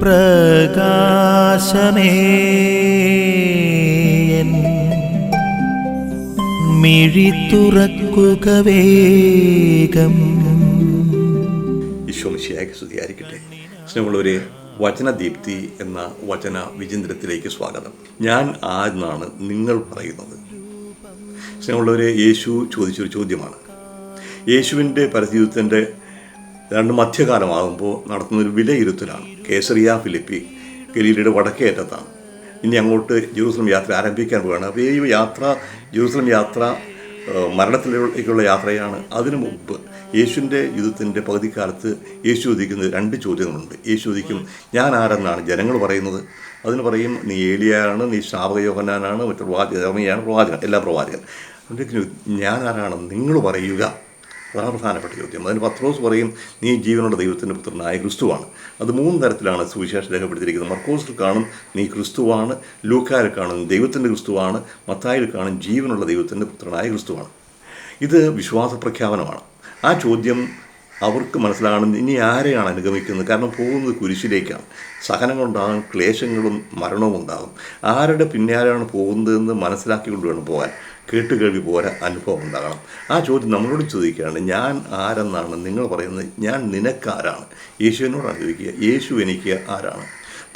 പ്രകാശമേ. മിഴി തുറക്കുക വേഗം. ഈശോമിശിയായി സ്തുതിയായിരിക്കട്ടെ. സ്നേഹമുള്ളവരെ വചനദീപ്തി എന്ന വചന വിചിന്തനത്തിലേക്ക് സ്വാഗതം. ഞാൻ ആരെന്നാണ് നിങ്ങൾ പറയുന്നത്? സ്നേഹമുള്ളവരെ യേശു ചോദിച്ചൊരു ചോദ്യമാണ്. യേശുവിന്റെ പരജീവിതത്തിന്റെ രണ്ട് മധ്യകാലമാകുമ്പോൾ നടത്തുന്നൊരു വിലയിരുത്തലാണ്. കേസറിയ ഫിലിപ്പി ഗലീലയുടെ വടക്കേ അറ്റത്താണ് ഇനി അങ്ങോട്ട് ജെറൂസലം യാത്ര ആരംഭിക്കാൻ പോവുകയാണ്. അപ്പോൾ ഈ യാത്ര ജെറൂസലം യാത്ര മരണത്തിലേക്കുള്ള യാത്രയാണ് അതിനു മുമ്പ് യേശുവിന്റെ യുദ്ധത്തിന്റെ പകുതിക്കാലത്ത് യേശു ചോദിക്കുന്ന രണ്ട് ചോദ്യങ്ങളുണ്ട്. യേശു ചോദിക്കും ഞാൻ ആരെന്നാണ്? ജനങ്ങൾ പറയുന്നത്. അതിന് പറയും നീ ഏലിയാണ് നീ ശാപകയോഹനാനാണ് മറ്റു പ്രവാചകമാണ് പ്രവാചകൻ എല്ലാ പ്രവാചകൻ. ഞാൻ ആരാണ് നിങ്ങൾ പറയുക. അതാണ് പ്രധാനപ്പെട്ട ചോദ്യം. അതിന് പത്രോസ് പറയും നീ ജീവനുള്ള ദൈവത്തിന്റെ പുത്രനായ ക്രിസ്തുവാണ്. അത് മൂന്ന് തരത്തിലാണ് സുവിശേഷം രേഖപ്പെടുത്തിയിരിക്കുന്നത്. മർക്കോസിൽ കാണും നീ ക്രിസ്തുവാണ്. ലൂക്കാരിൽ കാണും ദൈവത്തിന്റെ ക്രിസ്തുവാണ്. മത്തായിൽ കാണും ജീവനുള്ള ദൈവത്തിന്റെ പുത്രനായ ക്രിസ്തുവാണ്. ഇത് വിശ്വാസ പ്രഖ്യാപനമാണ് ആ ചോദ്യം അവർക്ക് മനസ്സിലാകണം ഇനി ആരെയാണ് അനുഗമിക്കുന്നത്? കാരണം പോകുന്നത് കുരിശിലേക്കാണ്. സഹനങ്ങളുണ്ടാകും ക്ലേശങ്ങളും മരണവും ഉണ്ടാകും. ആരുടെ പിന്നാലെയാണ് പോകുന്നതെന്ന് മനസ്സിലാക്കിക്കൊണ്ട് വേണം പോകാൻ. കേട്ടുകേൾവി പോരാ അനുഭവം ഉണ്ടാകണം. ആ ചോദ്യം നമ്മളോട് ചോദിക്കുകയാണ് ഞാൻ ആരെന്നാണ്? നിങ്ങൾ പറയുന്നത് ഞാൻ നിനക്കാരാണ്. യേശുവിനോടാണ് ചോദിക്കുക യേശു എനിക്ക് ആരാണ്?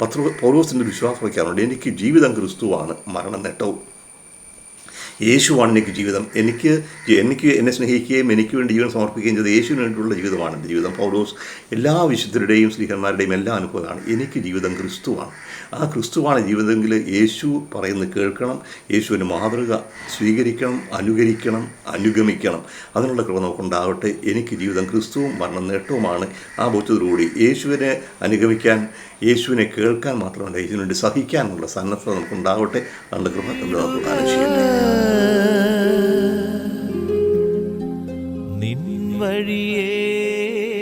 പത്ര പൗലോസിന്റെ വിശ്വാസം വയ്ക്കാറുണ്ട് എനിക്ക് ജീവിതം ക്രിസ്തുവാണ് മരണം നേട്ടവും. യേശുവാണ് എനിക്ക് ജീവിതം. എനിക്ക് എനിക്ക് എന്നെ സ്നേഹിക്കുകയും എനിക്ക് വേണ്ടി ജീവൻ സമർപ്പിക്കുകയും ചെയ്ത യേശുവിന് വേണ്ടിയുള്ള ജീവിതമാണ്. എന്റെ ജീവിതം പൗലോസ് എല്ലാ വിശുദ്ധരുടെയും സ്ത്രീഹന്മാരുടെയും എല്ലാ അനുഭവമാണ് എനിക്ക് ജീവിതം ക്രിസ്തുവാണ്. ആ ക്രിസ്തുവാണ് ജീവിതമെങ്കിൽ യേശു പറയുന്നത് കേൾക്കണം. യേശുവിന് മാതൃക സ്വീകരിക്കണം അനുകരിക്കണം അനുഗമിക്കണം. അതിനുള്ള കൃപ നമുക്കുണ്ടാവട്ടെ. എനിക്ക് ജീവിതം ക്രിസ്തുവും മരണം നേട്ടവുമാണ്. ആ ബോധ്യത്തോടുകൂടി യേശുവിനെ അനുഗമിക്കാൻ യേശുവിനെ കേൾക്കാൻ മാത്രമല്ല യേശുവിനുവേണ്ടി സഹിക്കാനുള്ള സന്നദ്ധത നമുക്കുണ്ടാവട്ടെ. അതിന്റെ കൃപ നമ്മൾ ദാനം ചെയ്യട്ടെ வழியே.